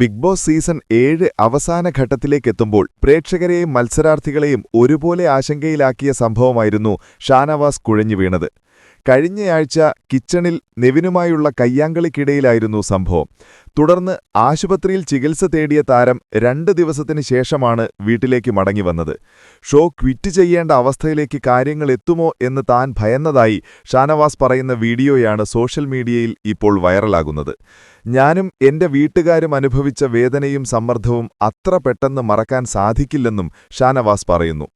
Big boss season ഏഴ് അവസാന ഘട്ടത്തിലേക്കെത്തുമ്പോൾ പ്രേക്ഷകരെയും മത്സരാർത്ഥികളെയും ഒരുപോലെ ആശങ്കയിലാക്കിയ സംഭവമായിരുന്നു ഷാനവാസ് കുഴഞ്ഞു വീണത്. കഴിഞ്ഞയാഴ്ച കിച്ചണിൽ നെവിനുമായുള്ള കയ്യാങ്കളിക്കിടയിലായിരുന്നു സംഭവം. തുടർന്ന് ആശുപത്രിയിൽ ചികിത്സ തേടിയ താരം രണ്ട് ദിവസത്തിന് ശേഷമാണ് വീട്ടിലേക്ക് മടങ്ങിവന്നത് ഷോ ക്വിറ്റ് ചെയ്യേണ്ട അവസ്ഥയിലേക്ക് കാര്യങ്ങൾ എത്തുമോ എന്ന് താൻ ഭയന്നതായി ഷാനവാസ് പറയുന്ന വീഡിയോയാണ് സോഷ്യൽ മീഡിയയിൽ ഇപ്പോൾ വൈറലാകുന്നത്. ഞാനും എന്റെ വീട്ടുകാരും അനുഭവിച്ച വേദനയും സമ്മർദ്ദവും അത്ര പെട്ടെന്ന് മറക്കാൻ സാധിക്കില്ലെന്നും ഷാനവാസ് പറയുന്നു.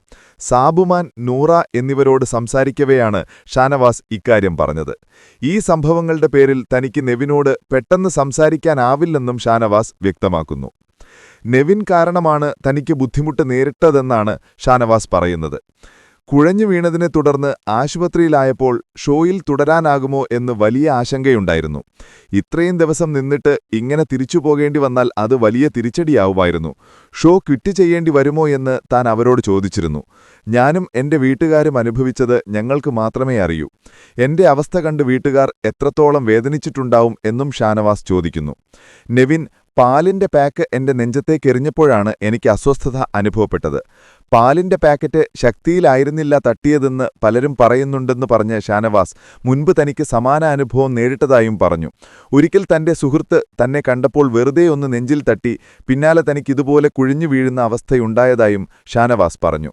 സാബുമാൻ നൂറ എന്നിവരോട് സംസാരിക്കവെയാണ് ഷാനവാസ് ഇക്കാര്യം പറഞ്ഞത്. ഈ സംഭവങ്ങളുടെ പേരിൽ തനിക്ക് നെവിനോട് പെട്ടെന്ന് സംസാരിക്കാനാവില്ലെന്നും ഷാനവാസ് വ്യക്തമാക്കുന്നു. നെവിൻ കാരണമാണ് തനിക്ക് ബുദ്ധിമുട്ട് നേരിട്ടതെന്നാണ് ഷാനവാസ് പറയുന്നത്. കുഴഞ്ഞു വീണതിനെ തുടർന്ന് ആശുപത്രിയിലായപ്പോൾ ഷോയിൽ തുടരാനാകുമോ എന്ന് വലിയ ആശങ്കയുണ്ടായിരുന്നു. ഇത്രയും ദിവസം നിന്നിട്ട് ഇങ്ങനെ തിരിച്ചു പോകേണ്ടി വന്നാൽ അത് വലിയ തിരിച്ചടിയാവുമായിരുന്നു. ഷോ ക്വിറ്റ് ചെയ്യേണ്ടി വരുമോ എന്ന് താൻ അവരോട് ചോദിച്ചിരുന്നു. ഞാനും എന്റെ വീട്ടുകാരും അനുഭവിച്ചത് ഞങ്ങൾക്ക് മാത്രമേ അറിയൂ. എന്റെ അവസ്ഥ കണ്ട് വീട്ടുകാർ എത്രത്തോളം വേദനിച്ചിട്ടുണ്ടാവും എന്നും ഷാനവാസ് ചോദിക്കുന്നു. നെവിൻ പാലിന്റെ പാക്ക് എന്റെ നെഞ്ചത്തേക്ക് എറിഞ്ഞപ്പോഴാണ് എനിക്ക് അസ്വസ്ഥത അനുഭവപ്പെട്ടത്. പാലിന്റെ പാക്കറ്റ് ശക്തിയിലായിരുന്നില്ല തട്ടിയതെന്ന് പലരും പറയുന്നുണ്ടെന്ന് പറഞ്ഞ ഷാനവാസ് മുൻപ് തനിക്ക് സമാന അനുഭവം നേരിട്ടതായും പറഞ്ഞു. ഒരിക്കൽ തന്റെ സുഹൃത്ത് തന്നെ കണ്ടപ്പോൾ വെറുതെ ഒന്ന് നെഞ്ചിൽ തട്ടി പിന്നാലെ തനിക്കിതുപോലെ കുഴിഞ്ഞു വീഴുന്ന അവസ്ഥയുണ്ടായതായും ഷാനവാസ് പറഞ്ഞു.